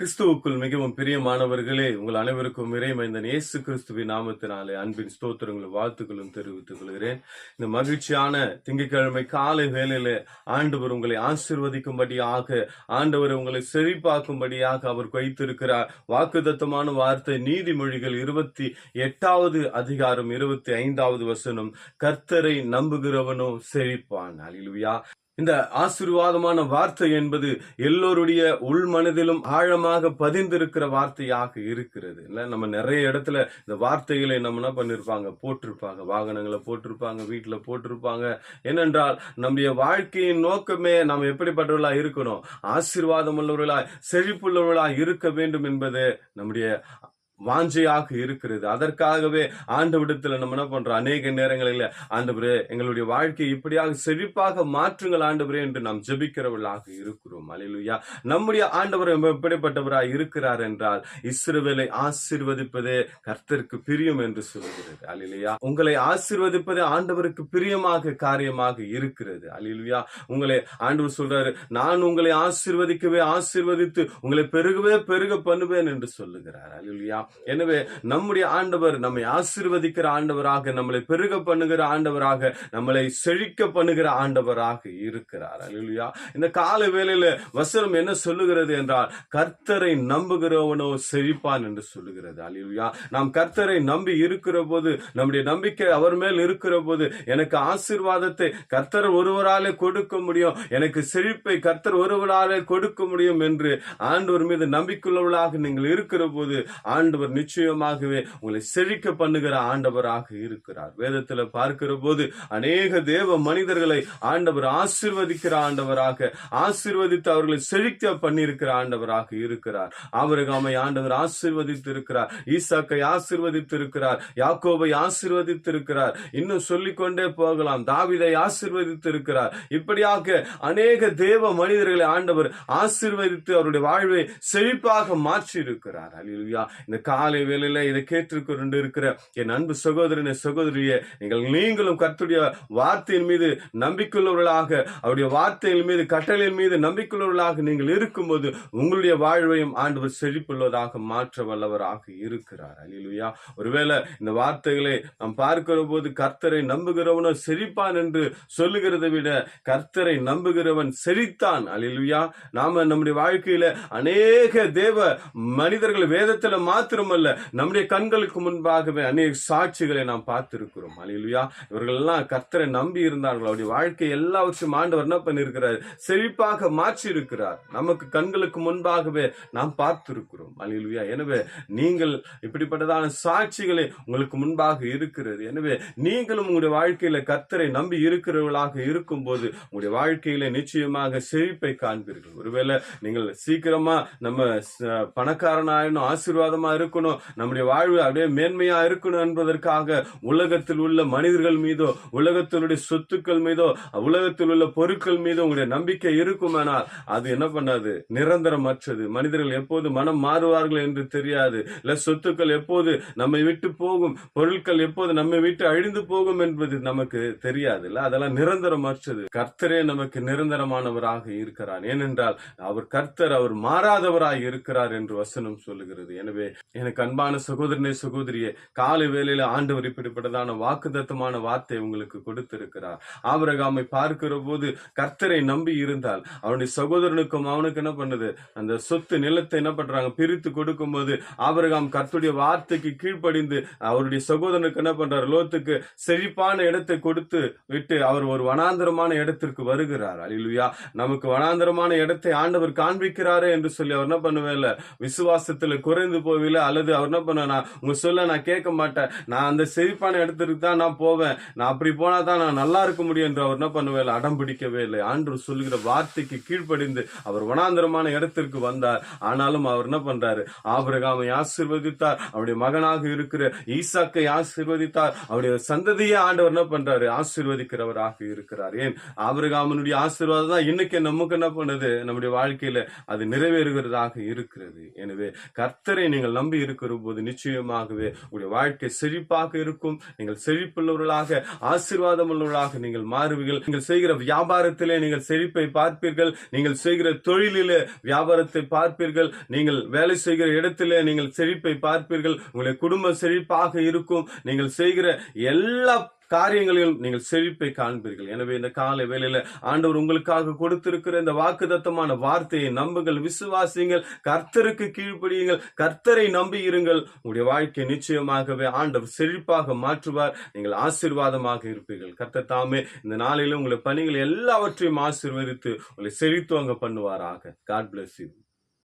கிறிஸ்துவுக்குள் மிகவும் பிரியமானவர்களே உங்கள் அனைவருக்கும் இறைமைந்தன் இயேசு கிறிஸ்துவின் நாமத்தினாலே அன்பின் ஸ்தோத்திரங்களும் வாழ்த்துக்களும் தெரிவித்துக் கொள்கிறேன். இந்த மகிழ்ச்சியான திங்கட்கிழமை காலை வேலையில ஆண்டவர் உங்களை ஆசிர்வதிக்கும்படியாக ஆண்டவர் உங்களை செழிப்பாக்கும்படியாக அவர் வைத்திருக்கிறார். வாக்குதத்தமான வார்த்தை நீதிமொழிகள் இருபத்தி எட்டாவது அதிகாரம் இருபத்தி ஐந்தாவது வசனம் கர்த்தரை நம்புகிறவனோ செழிப்பான். அல்லேலூயா இந்த ஆசீர்வாதமான வார்த்தை என்பது எல்லோருடைய உள் மனதிலும் ஆழமாக பதிந்திருக்கிற வார்த்தையாக இருக்கிறது. இல்ல நம்ம நிறைய இடத்துல இந்த வார்த்தைகளை நம்ம என்ன பண்ணிருப்பாங்க? போட்டிருப்பாங்க. வாகனங்களை போட்டிருப்பாங்க வீட்டுல போட்டிருப்பாங்க. ஏனென்றால் நம்முடைய வாழ்க்கையின் நோக்கமே நாம் எப்படிப்பட்டவர்களா இருக்கணும்? ஆசீர்வாதம் உள்ளவர்களா செழிப்புள்ளவர்களா இருக்க வேண்டும் என்பது நம்முடைய வாஞ்சையாக இருக்கிறது. அதற்காகவே ஆண்டவிடத்துல நம்ம என்ன பண்றோம்? அநேக நேரங்களில் ஆண்டவரே எங்களுடைய வாழ்க்கையை இப்படியாக செழிப்பாக மாற்றுங்கள் ஆண்டவரே என்று நாம் ஜெபிக்கிறவர்களாக இருக்கிறோம். அலையிலுயா. நம்முடைய ஆண்டவர் எப்படிப்பட்டவராய் இருக்கிறார் என்றால் இஸ்ரவேலை ஆசீர்வதிப்பதே கர்த்தருக்கு பிரியம் என்று சொல்கிறது. அலிலுயா உங்களை ஆசீர்வதிப்பதே ஆண்டவருக்கு பிரியமாக காரியமாக இருக்கிறது. அலிலுயா உங்களை ஆண்டவர் சொல்றாரு நான் உங்களை ஆசிர்வதிக்கவே ஆசீர்வதித்து உங்களை பெருகவே பெருக பண்ணுவேன் என்று சொல்லுகிறார். அலிலுயா எனவே நம்முடைய ஆண்டவர் நம்மை ஆசீர்வதிக்கிற ஆண்டவராக நம்மளை பெருக பண்ணுகிற ஆண்டவராக நம்மளை செழிக்க பண்ணுகிற ஆண்டவராக இருக்கிறார். அலுவலியா இந்த கால வேலையில வசனம் என்ன சொல்லுகிறது என்றால் கர்த்தரை நம்புகிறவனோ செழிப்பான் என்று சொல்லுகிறது. அலுவலியா நாம் கர்த்தரை நம்பி இருக்கிற போது நம்முடைய நம்பிக்கை அவர் மேல் இருக்கிற போது எனக்கு ஆசீர்வாதத்தை கர்த்தர் ஒருவராலே கொடுக்க முடியும் எனக்கு செழிப்பை கர்த்தர் ஒருவராலே கொடுக்க முடியும் என்று ஆண்டவர் மீது நம்பிக்கையுள்ளவர்களாக நீங்கள் இருக்கிற போது ஆண்டவர் நிச்சயமாகவே உங்களை செழிக்க பண்ணுகிற ஆண்டவராக இருக்கிறார். வேதத்துல பார்க்கிற போது அநேக தேவ மனிதர்களை ஆண்டவர் ஆசிர்வதிக்கிற ஆண்டவராக ஆசிர்வதித்து அவர்களை செழிக்க பண்ணியிருக்கிற ஆண்டவராக இருக்கிறார். அவருகாமை ஆண்டவர் ஆசிர்வதித்து இருக்கிறார் ஈசாக்கை ஆசிர்வதித்து இருக்கிறார் யாக்கோபை ஆசிர்வதித்து இருக்கிறார் இன்னும் சொல்லிக்கொண்டே போகலாம் தாவிதை ஆசிர்வதித்து இருக்கிறார் இப்படியாக அநேக தேவ மனிதர்களை ஆண்டவர் ஆசிர்வதித்து அவருடைய வாழ்வை செழிப்பாக மாற்றி இருக்கிறார் அல்லா இந்த காலை வேலையில இதை கேட்டுக்கொண்டு இருக்கிற என் அன்பு சகோதரனை சகோதரியே நீங்கள் நீங்களும் கர்த்துடைய வார்த்தையின் மீது நம்பிக்கையுள்ளவர்களாக அவருடைய வார்த்தையின் மீது கட்டளையின் மீது நம்பிக்கையுள்ளவர்களாக நீங்கள் இருக்கும்போது உங்களுடைய வாழ்வையும் ஆண்டவர் செழிப்புள்ளதாக மாற்ற வல்லவராக இருக்கிறார். அலிலுயா ஒருவேளை இந்த வார்த்தைகளை நாம் பார்க்கிற போது கர்த்தரை நம்புகிறவனோ செழிப்பான் என்று சொல்லுகிறதை விட கர்த்தரை நம்புகிறவன் செழித்தான். அலிலுயா நாம நம்முடைய வாழ்க்கையில அநேக தேவ மனிதர்கள் வேதத்துல மாத்திரமல்ல நம்முடைய கண்களுக்கு முன்பாகவே அநேக சாட்சிகளை நாம் பார்த்திருக்கிறோம். அலிலுயா இவர்கள் எல்லாம் கர்த்தரை நம்பி இருந்தார்கள். அவருடைய வாழ்க்கை எல்லாவற்றையும் ஆண்டவர் என்ன பண்ணிருக்கிறார் செழிப்பாக மாற்றி இருக்கிறார் நமக்கு கண்களுக்கு முன்பாகவே நாம் பார்த்திருக்கிறோம். அலிலுயா எனவே நீங்கள் இப்படிப்பட்டதான சாட்சிகளை உங்களுக்கு முன்பாக இருக்கிறது. எனவே நீங்களும் உங்களுடைய வாழ்க்கையில கர்த்தரை நம்பி இருக்கிறவர்களாக இருக்கும்போது உங்களுடைய வாழ்க்கையில நிச்சயமாக செழிப்பை காண்பீர்கள். ஒருவேளை நீங்கள் சீக்கிரமா நம்ம பணக்காரனாயினும் ஆசீர்வாதமா இருக்கணும். நம்முடைய வாழ்வு அப்படியே மேன்மையா இருக்கணும் என்பதற்காக உலகத்தில் உள்ள மனிதர்கள் மீதோ உலகத்தினுடைய சொத்துக்கள் மீதோ உலகத்தில் உள்ள பொருட்கள் மீதோ உங்களுடைய நம்பிக்கை இருக்குமானால் அது என்ன பண்ணாது? நிரந்தரமற்றது. மனிதர்கள் எப்போது மனம் மாறுவார்கள் என்று தெரியாது. இல்ல சொத்துக்கள் எப்போது நம்மை விட்டு போகும்? பொருட்கள் எப்போது நம்மை விட்டு அழிந்து போகும் என்பது நமக்கு தெரியாது. இல்ல அதெல்லாம் நிரந்தரமற்றது. கர்த்தரே நமக்கு நிரந்தரமானவராக இருக்கிறார். ஏனென்றால் அவர் கர்த்தர் அவர் மாறாதவராக இருக்கிறார் என்று வசனம் சொல்லுகிறது. எனவே எனக்கு அன்பான சகோதரனே சகோதரியே காலை வேலையில ஆண்டவர் இப்படிப்பட்டதான வாக்குதத்தமான வார்த்தை உங்களுக்கு கொடுத்திருக்கிறார். ஆபரகாமை பார்க்கிற போது கர்த்தரை நம்பி இருந்தால் அவனுடைய சகோதரனுக்கும் அவனுக்கு என்ன பண்ணுது? அந்த சொத்து நிலத்தை என்ன பண்றாங்க? பிரித்து கொடுக்கும்போது ஆபரகாம் கர்த்துடைய வார்த்தைக்கு கீழ்ப்படிந்து அவருடைய சகோதரனுக்கு என்ன பண்றார்? லோத்துக்கு செழிப்பான இடத்தை கொடுத்து விட்டு அவர் ஒரு வனாந்தரமான இடத்திற்கு வருகிறார். அல்லேலூயா. நமக்கு வனாந்தரமான இடத்தை ஆண்டவர் காண்பிக்கிறாரே என்று சொல்லி அவர் என்ன பண்ணுவேல விசுவாசத்துல குறைந்து போகவில்லை அல்லது அவர் என்ன பண்ணுவேன் நான் உங்க சொல்ல நான் கேட்க மாட்டேன். நான் அந்த செழிப்பான இடத்துக்கு தான் நான் போவேன். நான் அப்படி போனா தான் நான் நல்லா இருக்க முடியும். என்று அவர் என்ன பண்ணுவேன் இல்லை அடம் பிடிக்கவே இல்லை. ஆண்டு சொல்லுகிற வார்த்தைக்கு கீழ்ப்படிந்து அவர் வனாந்தரமான இடத்திற்கு வந்தார். ஆனாலும் அவர் என்ன பண்றாரு? ஆபிரகாமை ஆசீர்வதித்தார். அவருடைய மகனாக இருக்கிற ஈசாக்கை ஆசீர்வதித்தார். அவருடைய சந்ததியை ஆண்டவர் என்ன பண்றாரு? ஆசிர்வதிக்கிறவராக இருக்கிறார். ஏன்? ஆபிரகாமனுடைய ஆசீர்வாதம் தான் இன்னைக்கு நமக்கு என்ன பண்ணுது? நம்முடைய வாழ்க்கையில அது நிறைவேறுகிறதாக இருக்கிறது. எனவே கர்த்தரை நீங்கள் நம்ப நம்பி இருக்கிற போது நிச்சயமாகவே உங்களுடைய வாழ்க்கை செழிப்பாக இருக்கும். நீங்கள் செழிப்புள்ளவர்களாக ஆசீர்வாதம் உள்ளவர்களாக நீங்கள் மாறுவீர்கள். நீங்கள் செய்கிற வியாபாரத்திலே நீங்கள் செழிப்பை பார்ப்பீர்கள். நீங்கள் செய்கிற தொழிலிலே வியாபாரத்தை பார்ப்பீர்கள். நீங்கள் வேலை செய்கிற இடத்திலே நீங்கள் செழிப்பை பார்ப்பீர்கள். உங்களுடைய குடும்பம் செழிப்பாக இருக்கும். நீங்கள் செய்கிற எல்லா காரியங்களிலும் நீங்கள் செழிப்பை காண்பீர்கள். எனவே இந்த காலை வேலையில ஆண்டவர் உங்களுக்காக கொடுத்திருக்கிற இந்த வாக்குதத்தமான வார்த்தையை நம்புங்கள் விசுவாசியுங்கள் கர்த்தருக்கு கீழ்ப்படியுங்கள் கர்த்தரை நம்பி இருங்கள். உங்களுடைய வாழ்க்கை நிச்சயமாகவே ஆண்டவர் செழிப்பாக மாற்றுவார். நீங்கள் ஆசீர்வாதமாக இருப்பீர்கள். கர்த்தர் தாமே இந்த நாளிலும் உங்களுடைய பணிகள் எல்லாவற்றையும் ஆசீர்வதித்து உங்களை செழித்துவங்க பண்ணுவாராக. God bless you